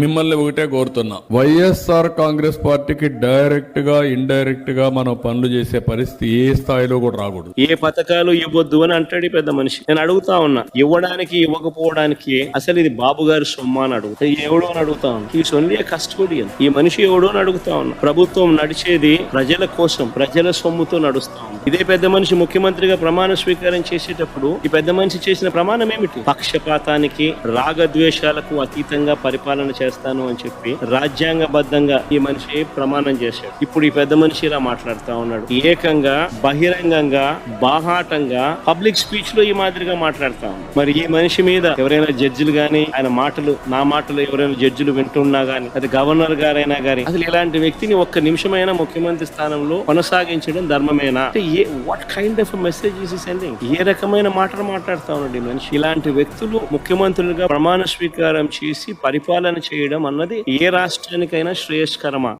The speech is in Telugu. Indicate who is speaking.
Speaker 1: మిమ్మల్ని ఒకటే కోరుతున్నా. వైఎస్ఆర్ కాంగ్రెస్ పార్టీకి డైరెక్ట్గా ఇండైరెక్ట్గా మనం పనులు చేసే పరిస్థితి ఏ స్థాయిలో కూడా రాకూడదు.
Speaker 2: ఏ పథకాలు ఇవ్వద్దు అని అంటాడు పెద్ద మనిషి. నేను అడుగుతా ఉన్నా ఇవ్వడానికి ఇవ్వకపోవడానికి అసలు ఇది బాబు గారి సొమ్మ అని అడుగుతా. ఎవడో అని అడుగుతా ఉన్నా. ఈ సొన్లే కస్టోడియన్. ఈ మనిషి ఎవడో అని అడుగుతా ఉన్నా. ప్రభుత్వం నడిచేది ప్రజల కోసం ప్రజల సొమ్ముతో నడుస్తా ఉంది. ఇదే పెద్ద మనిషి ముఖ్యమంత్రిగా ప్రమాణ స్వీకారం చేసేటప్పుడు ఈ పెద్ద మనిషి చేసిన ప్రమాణం ఏమిటి? పక్షపాతానికి రాగద్వేషాలకు అతీతంగా పరిపాలన చేస్తాను అని చెప్పి రాజ్యాంగబద్ధంగా ఈ మనిషి ప్రమాణం చేశాడు. ఇప్పుడు ఈ పెద్ద మనిషి ఇలా మాట్లాడుతా ఉన్నాడు. ఏకంగా బహిరంగంగా బాహాటంగా పబ్లిక్ స్పీచ్లో ఈ మాదిరిగా మాట్లాడుతా ఉన్నాడు. మరి ఈ మనిషి మీద ఎవరైనా జడ్జిలు గాని ఆయన మాటలు నా మాటలు ఎవరైనా జడ్జిలు వింటున్నా గాని అది గవర్నర్ గారైనా గాని అసలు ఇలాంటి వ్యక్తిని ఒక్క నిమిషమైనా ముఖ్యమంత్రి స్థానంలో కొనసాగించడం ధర్మమేనా? అంటే ఏ what kind of message is sending ఏ రకమైన మాటలు మాట్లాడుతా ఉన్నాడు ఈ మనిషి? ఇలాంటి వ్యక్తులు ముఖ్యమంత్రులుగా ప్రమాణ స్వీకారం చేసి పరిపాలన చేయడం అన్నది ఏ రాష్ట్రానికైనా శ్రేయస్కరమా?